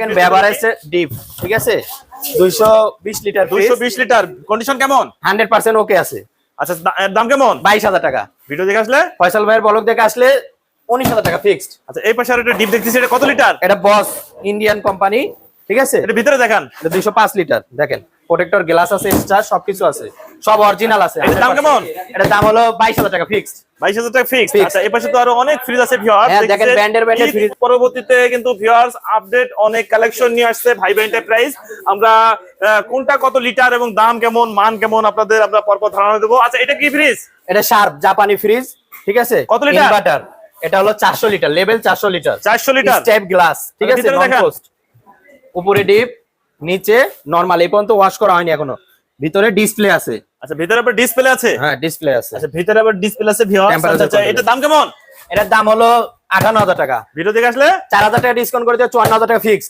দেখেন ব্যবহার আছে ডিপ ঠিক আছে? দুইশো বিশ লিটার দুইশো বিশ লিটার কন্ডিশন কেমন? হান্ড্রেড পার্সেন্ট ওকে আছে। আচ্ছা দাম কেমন? বাইশ হাজার টাকা। ভিডিও দেখে আসলে? ফয়সাল ভাইয়ের বলক দেখে আসলে উনিশ হাজার টাকা ফিক্সড আচ্ছা এই পাশে আর একটা ডিপ দেখতেছি এটা কত লিটার? এটা বস ইন্ডিয়ান কোম্পানি ঠিক আছে? এটা ভিতরে দেখান। এটা দুইশো পাঁচ লিটার দেখেন। প্রোটেক্টর গ্লাস আছে এক্সট্রা সবকিছু আছে। সব অরিজিনাল আছে। এটার দাম কেমন? এটার দাম হলো বাইশ হাজার টাকা ফিক্সড বাইশ হাজার টাকা ফিক্স আচ্ছা এই পাশে তো আরও অনেক ফ্রিজ আছে ভিউয়ার্স হ্যাঁ, দেখেন brand-এর brand-এর পরবর্তীতে কিন্তু ভিউয়ার্স আপডেট অনেক কালেকশন নিয়ে আসছে ভাই ভাই এন্টারপ্রাইজ আমরা কোনটা কত লিটার এবং দাম কেমন মান কেমন আপনাদের আমরা পরপর ধারণা দেব। আচ্ছা এটা কি ফ্রিজ এটা শার্প জাপানি ফ্রিজ ঠিক আছে? কত লিটার? ইনভার্টার এটা হলো চারশো লিটার লেভেল চারশো লিটার চারশো লিটার টাইপ গ্লাস ঠিক আছে? নন উপরে ডিপ নিচে নরমাল এই পর্যন্ত ওয়াশ করা হয়নি এখনও। ভিতরে ডিসপ্লে আছে। আচ্ছা ভিতরে আবার ডিসপ্লে আছে? হ্যাঁ ডিসপ্লে আছে। আচ্ছা ভিতরে আবার ডিসপ্লে আছে ভিউয়ার Temperature আচ্ছা এটা এটার দাম কেমন? এটার দাম হলো আটান্ন হাজার টাকা। ভিডিও দেখে আসলে? চার হাজার টাকা ডিসকাউন্ট করে দিয়ে চুয়ান্ন হাজার টাকা ফিক্সড